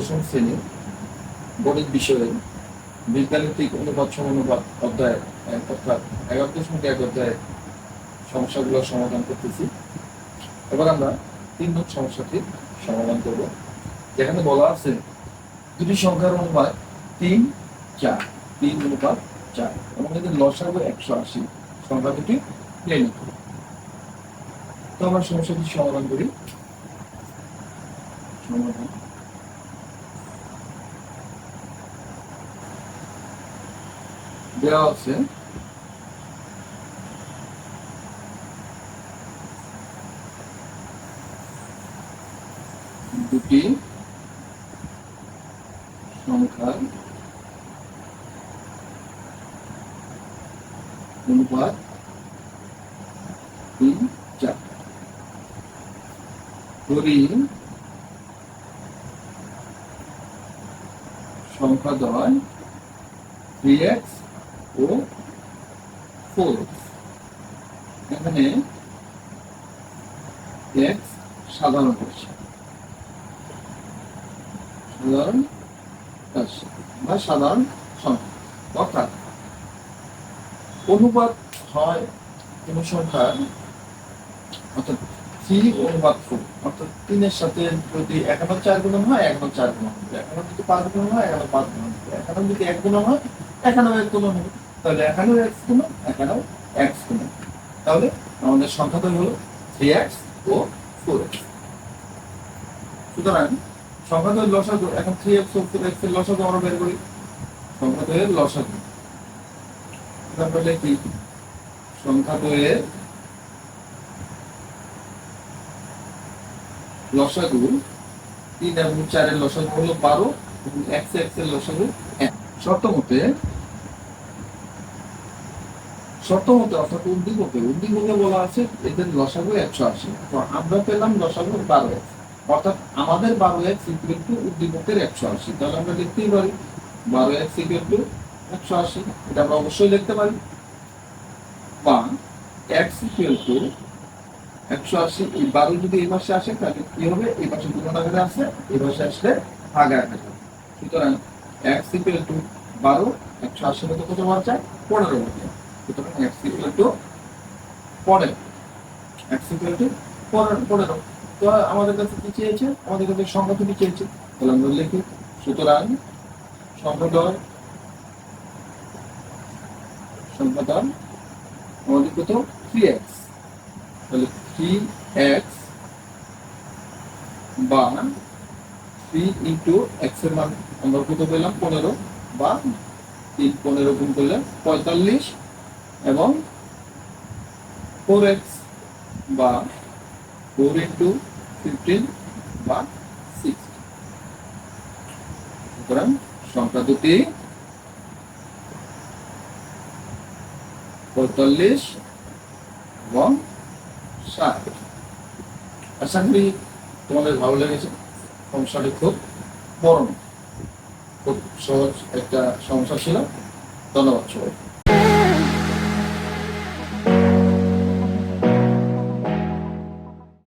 শ্রেণি, গণিত বিষয়ে বীজগাণিতিক অনুপাত সমানুপাত অধ্যায় অর্থাৎ এগারো দশমিক এক অধ্যায়ের সমস্যাগুলোর সমাধান করতেছি। এবার আমরা তিন নং সমস্যাটির সমাধান করব। যেখানে বলা আছে, দুটি সংখ্যার অনুপাত তিন, চার, তিন অনুপাত চার। এবং এদের লসাগু একশো আশি। সংখ্যা দুটি প্লেন তো আমরা সমস্যাটি সমাধান করি। সমাধান। দেওয়া আছে। দুটি সংখ্যার অনুপাত তিন চার। সংখ্যা দয় থ্রি এক্স ও এখানে সাধারণ রাশি সাধারণ বা সাধারণ সংখ্যা। অর্থাৎ অনুপাত হয় কোন সংখ্যার অর্থাৎ থ্রি অনুপাত ফোর। অর্থাৎ তিনের সাথে যদি একান্ন চার গুণন হয় একান্ন চার গুণন হবে। একান্ন যদি পাঁচ গুণন হয় একান্ন পাঁচ গুণন হবে। একান্ন যদি এক গুণন হয় একান্ন এক গুণন হবে তাহলে একান্ন এক্স গুণ একান্ন এক্স গুণ তাহলে আমাদের সংখ্যাটা হলো থ্রি এক্স ও ফোর এক্স সুতরাং সংখ্যা তো লসাগু, এখন থ্রি এক্স ও ফোর এক্সের লসাগু আমরা বের করি। সংখ্যা লসাগু। তারপরে কি? সংখ্যা লসাগু তিন এবং চারের লসাগু হলো বারো এবং এক্স এক্সের লসাগু এক। শর্ত মতে শর্ত মতে অর্থাৎ উদ্দীপকে উদ্দীপকে বলা আছে, এদের লসাগু একশো আশি। তো আমরা পেলাম লসাগু বারো অর্থাৎ আমাদের বারো এক্স ইকুয়াল টু উদ্দীপকের একশো আশি। তাহলে আমরা লিখতেই পারি বারো এক্স ইকুয়াল টু একশো আশি। এটা আমরা অবশ্যই লিখতে পারি। বা এক্স ইকুয়াল টু একশো আশি। এই বারো যদি এই পাশে আসে, তাহলে কি হবে? এই পাশে দুটো আকারে আসে এই পাশে আসলে ভাগ আকারে সুতরাং এক্স ইকুয়াল টু বারো, একশো আশি মতো কত পাওয়া যায়? পনেরো মতো সুতরাং টু পনেরো। এক্স ইকুয়াল পনেরো তো আমাদের কাছে কি চেয়েছে? আমাদের কাছে সংখ্যা তুমি চেয়েছে। তাহলে আমরা লিখি, সুতরাং সংখ্যাদয় সংখ্যাদয় আমাদের কত? থ্রি এক্স তাহলে থ্রি এক্স বা থ্রি ইন্টু এক্সের মান আমরা কত পেলাম? পনেরো। বা তিন পনেরো গুণ করলে পঁয়তাল্লিশ। এবং ফোর এক্স বা ফোর ইন্টু ফিফটিন বা সিক্স সুতরাং সংখ্যা দুটি পঁয়তাল্লিশ এবং ষাট। আশা করি তোমাদের ভালো লেগেছে। সমস্যাটি খুব বড়। খুব সহজ একটা সমস্যা ছিল। ধন্যবাদ সবাই